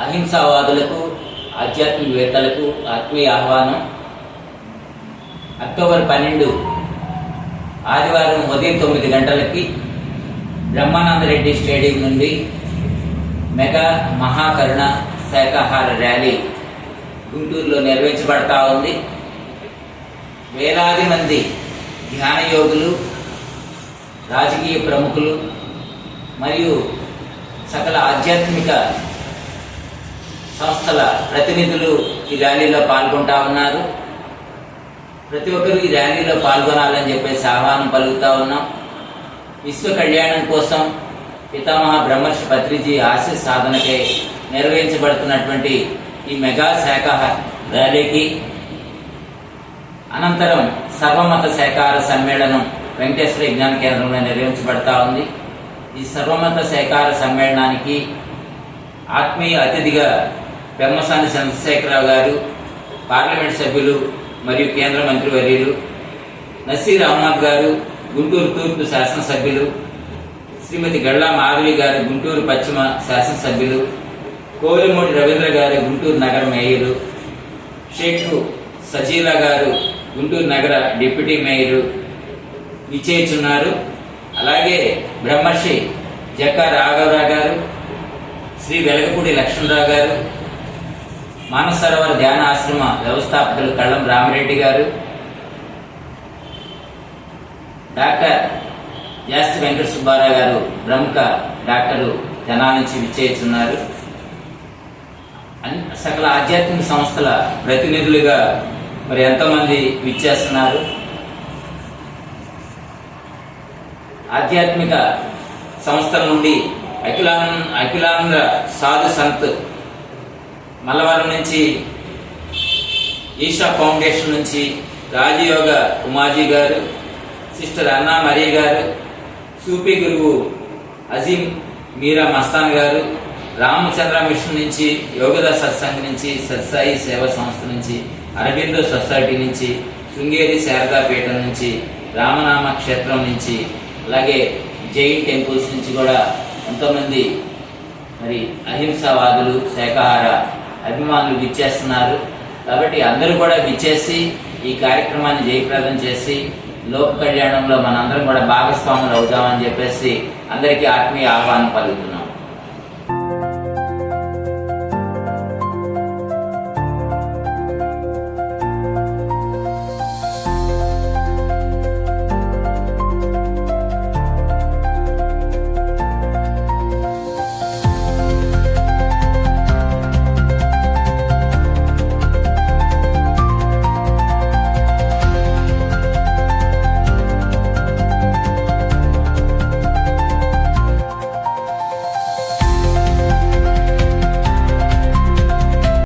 అహింసావాదులకు ఆధ్యాత్మికవేత్తలకు ఆత్మీయ ఆహ్వానం. అక్టోబర్ పన్నెండు ఆదివారం ఉదయం తొమ్మిది గంటలకి బ్రహ్మానంద రెడ్డి స్టేడియం నుండి మెగా మహాకరుణ శాఖాహార ర్యాలీ గుంటూరులో నిర్వహించబడతా ఉంది. వేలాది మంది ధ్యాన యోగులు రాజకీయ ప్రముఖులు మరియు సకల ఆధ్యాత్మిక సంస్థల ప్రతినిధులు ఈ ర్యాలీలో పాల్గొంటా ఉన్నారు. ప్రతి ఒక్కరు ఈ ర్యాలీలో పాల్గొనాలని చెప్పేసి ఆహ్వానం పలుకుతా ఉన్నాం. విశ్వ కళ్యాణం కోసం పితామహ బ్రహ్మర్షి పత్రిజీ ఆశీస్ సాధనకై నిర్వహించబడుతున్నటువంటి ఈ మెగా శాఖాహార ర్యాలీకి అనంతరం సర్వమత శాఖాహార సమ్మేళనం వెంకటేశ్వర విజ్ఞాన కేంద్రంలో నిర్వహించబడతా ఉంది. ఈ సర్వమత శాఖాహార సమ్మేళనానికి ఆత్మీయ అతిథిగా పెమ్మసాని చంద్రశేఖరరావు గారు పార్లమెంట్ సభ్యులు మరియు కేంద్ర మంత్రివర్యులు నసీర్ అహ్మద్ గారు గుంటూరు తూర్పు శాసనసభ్యులు శ్రీమతి గళ్ళా మాధవి గారు గుంటూరు పశ్చిమ శాసనసభ్యులు కోలిమూడి రవీంద్ర గారు గుంటూరు నగర మేయరు షేక్ సజీలా గారు గుంటూరు నగర డిప్యూటీ మేయరు విచ్చేయుచున్నారు అలాగే బ్రహ్మర్షి జక్క రాఘవరావు గారు శ్రీ వెలగపూడి లక్ష్మణరావు గారు మానస సరోవర ధ్యాన ఆశ్రమ వ్యవస్థాపకులు కళ్ళం రామిరెడ్డి గారు డాక్టర్ యాస్తి వెంకట సుబ్బారావు గారు ప్రముఖ డాక్టరు జనాల నుంచి విచ్చేస్తున్నారు. సకల ఆధ్యాత్మిక సంస్థల ప్రతినిధులుగా మరి ఎంతోమంది విచ్చేస్తున్నారు. ఆధ్యాత్మిక సంస్థల నుండి అఖిలాన్ అఖిలాంధ్ర సాధు సంత్ మల్లవరం నుంచి ఈషా ఫౌండేషన్ నుంచి రాజయోగ ఉమాజీ గారు సిస్టర్ అన్నా మరీ గారు సూపీ గురువు అజీం మీరా మస్తాన్ గారు రామచంద్ర మిషన్ నుంచి యోగద సత్సంగ్ నుంచి సత్సాయి సేవా సంస్థ నుంచి అరబిందో సొసైటీ నుంచి శృంగేరి శారదాపీఠం నుంచి రామనామ క్షేత్రం నుంచి అలాగే జైన్ టెంపుల్స్ నుంచి కూడా ఎంతోమంది మరి అహింసావాదులు శాఖాహార అభిమానులు విచ్చేస్తున్నారు. కాబట్టి అందరూ కూడా విచ్చేసి ఈ కార్యక్రమాన్ని జయప్రదం చేసి లోక కళ్యాణంలో మనందరం కూడా భాగస్వాములు అవుతామని చెప్పేసి అందరికీ ఆత్మీయ ఆహ్వానం పలుకుతున్నాం.